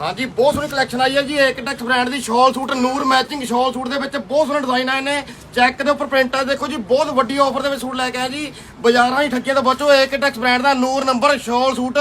ਹਾਂਜੀ, ਬਹੁਤ ਸੋਹਣੀ ਕਲੈਕਸ਼ਨ ਆਈ ਹੈ ਜੀ। ਏਕਟੈਕਸ ਬ੍ਰਾਂਡ ਦੀ shawl suit Noor matching shawl suit ਦੇ ਵਿੱਚ ਬਹੁਤ ਸੋਹਣੇ ਡਿਜ਼ਾਈਨ ਆਏ ਨੇ। ਚੈੱਕ ਦੇ ਉੱਪਰ ਪ੍ਰਿੰਟ ਆ, ਦੇਖੋ ਜੀ, ਬਹੁਤ ਵੱਡੀ ਆਫਰ ਦੇ ਵਿੱਚ ਸੂਟ ਲੈ ਕੇ ਆਏ ਜੀ। ਬਾਜ਼ਾਰਾਂ ਦੀ ਠੱਗੀਆਂ ਤੋਂ ਬਚੋ ਏਕਟੈਕਸ ਬ੍ਰਾਂਡ ਦਾ ਨੂਰ ਨੰਬਰ ਸ਼ਾਲ ਸੂਟ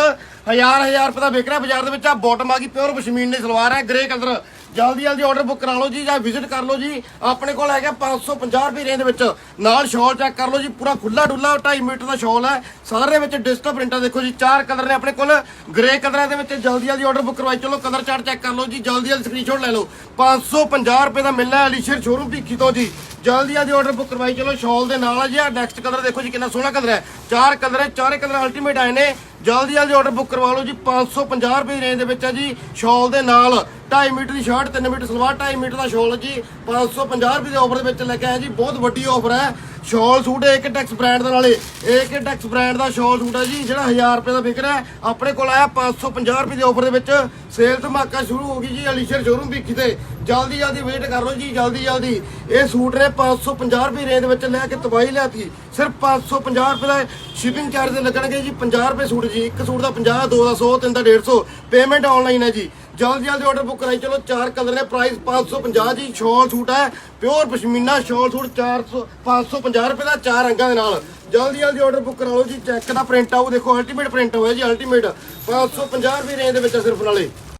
ਹਜ਼ਾਰ ਹਜ਼ਾਰ ਰੁਪਏ ਦਾ ਵਿਕ ਰਿਹਾ। ਬਾਜ਼ਾਰ ਦੇ ਵਿੱਚ ਆ ਬਾਟਮ ਆ ਗਈ ਪਿਓਰ ਪਸ਼ਮੀਨ ਦੀ ਸਲਵਾਰ ਹੈ ਗ੍ਰੇ ਕਲਰ ਜਲਦੀ ਜਲਦੀ ਆਰਡਰ ਬੁੱਕ ਕਰਾ ਲਓ ਜੀ ਜਾਂ ਵਿਜ਼ਿਟ ਕਰ ਲਓ ਜੀ। ਆਪਣੇ ਕੋਲ ਹੈਗਾ 550 ਰੁਪਏ ਰੇਂਜ ਦੇ ਵਿੱਚ। ਨਾਲ ਸ਼ਾਲ ਚੈੱਕ ਕਰ ਲਓ ਜੀ, ਪੂਰਾ ਖੁੱਲਾ ਡੁੱਲਾ 2.5 ਮੀਟਰ ਦਾ ਸ਼ਾਲ ਹੈ। ਸਾਰੇ ਦੇ ਵਿੱਚ ਡਿਜੀਟਲ ਪ੍ਰਿੰਟਾਂ ਦੇਖੋ ਜੀ, ਚਾਰ ਕਲਰ ਨੇ ਆਪਣੇ ਕੋਲ। ਗ੍ਰੇ ਕਲਰਾਂ ਦੇ ਵਿੱਚ ਜਲਦੀ ਜਲਦੀ ਆਰਡਰ ਬੁੱਕ ਕਰਵਾਈ। ਚਲੋ ਕਲਰ ਚਾਰਟ ਚੈੱਕ ਕਰ ਲਓ ਜੀ, ਜਲਦੀ ਜਲਦੀ ਸਕਰੀਨਸ਼ਾਟ ਲੈ ਲਓ। 550 ਰੁਪਏ ਦਾ ਮਿਲਣਾ ਹੈ ਅਲੀਸ਼ਰ ਸ਼ੋਰੂਮ ਭੀਖੀ ਤੋਂ ਜੀ। ਜਲਦੀ ਜਲਦੀ ਆਰਡਰ ਬੁੱਕ ਕਰਵਾਈ, ਚਲੋ ਸ਼ਾਲ ਦੇ ਨਾਲ ਆ ਜੀ ਆ ਨੈਕਸਟ ਕਲਰ ਦੇਖੋ ਜੀ, ਕਿੰਨਾ ਸੋਹਣਾ ਕਲਰ ਹੈ। ਚਾਰ ਕਲਰ ਹੈ, ਚਾਰੇ ਕਲਰ ਅਲਟੀਮੇਟ ਆਏ ਨੇ। ਜਲਦੀ ਜਲਦੀ ਆਰਡਰ ਬੁੱਕ ਕਰਵਾ ਲਓ ਜੀ 550 ਰੁਪਏ ਦੀ ਰੇਂਜ ਦੇ ਵਿੱਚ ਹੈ ਜੀ, ਸ਼ਾਲ ਦੇ ਨਾਲ। 2.5 ਮੀਟਰ ਦੀ ਸ਼ਰਟ 3 ਮੀਟਰ ਸਲਵਾਰ 2.5 ਮੀਟਰ ਦਾ ਸ਼ਾਲ ਹੈ ਜੀ 550 ਰੁਪਏ ਦੇ ਆਫਰ ਦੇ ਵਿੱਚ ਲੈ ਕੇ ਆਏ ਜੀ, ਬਹੁਤ ਵੱਡੀ ਆਫਰ ਹੈ। ਸ਼ਾਲ ਸੂਟ ਹੈ, ਇੱਕ ਟੈਕਸ ਬ੍ਰਾਂਡ ਦੇ ਨਾਲੇ। ਇੱਕ ਟੈਕਸ ਬ੍ਰਾਂਡ ਦਾ ਸ਼ਾਲ ਸੂਟ ਹੈ ਜੀ, ਜਿਹੜਾ 1000 ਰੁਪਏ ਦਾ ਵਿਕ ਰਿਹਾ ਹੈ। ਆਪਣੇ ਕੋਲ ਆਇਆ 550 ਰੁਪਏ ਦੇ ਆਫਰ ਦੇ ਵਿੱਚ। ਸੇਲ ਧਮਾਕਾ ਸ਼ੁਰੂ ਹੋ ਗਈ ਜੀ ਅਲੀਸ਼ਰ ਸ਼ੋਰੂਮ ਭੀਖੀ ਤੇ ਜਲਦੀ ਜਲਦੀ ਵੇਟ ਕਰ ਲਓ ਜੀ, ਜਲਦੀ ਜਲਦੀ। ਇਹ ਸੂਟ ਨੇ 550 ਰੁਪਏ ਰੇਂਜ ਵਿੱਚ ਲੈ ਕੇ ਤਬਾਈ ਲਿਆਤੀ। ਸਿਰਫ 550 ਰੁਪਏ ਦਾ ਸ਼ਿਪਿੰਗ ਚਾਰਜ ਲੱਗਣਗੇ ਜੀ 50 ਰੁਪਏ ਸੂਟ ਜੀ। ਇੱਕ ਸੂਟ ਦਾ 50 ਦੋ ਦਾ 100 ਤਿੰਨ ਦਾ 150 ਪੇਮੈਂਟ ਆਨਲਾਈਨ ਹੈ ਜੀ। ਜਲਦੀ ਜਲਦੀ ਆਰਡਰ ਬੁੱਕ ਕਰਾਈ। ਚਲੋ, ਚਾਰ ਕਲਰ ਨੇ। ਪ੍ਰਾਈਸ 550 ਜੀ, ਸ਼ਾਲ ਸੂਟ ਹੈ। ਪਿਓਰ ਪਸ਼ਮੀਨਾ ਸ਼ਾਲ ਸੂਟ 400 550 ਰੁਪਏ ਦਾ ਚਾਰ ਰੰਗਾਂ ਦੇ ਨਾਲ। ਜਲਦੀ ਜਲਦੀ ਆਰਡਰ ਬੁੱਕ ਕਰਾ ਲਓ ਜੀ। ਚੈੱਕ ਦਾ ਪ੍ਰਿੰਟ ਆਊ। ਦੇਖੋ ਅਲਟੀਮੇਟ ਪ੍ਰਿੰਟ ਹੋਇਆ ਜੀ ਅਲਟੀਮੇਟ 550 ਰੁਪਏ ਰੇਂਜ ਦੇ ਵਿੱਚ ਆ ਸਿਰਫ ਨਾਲੇ।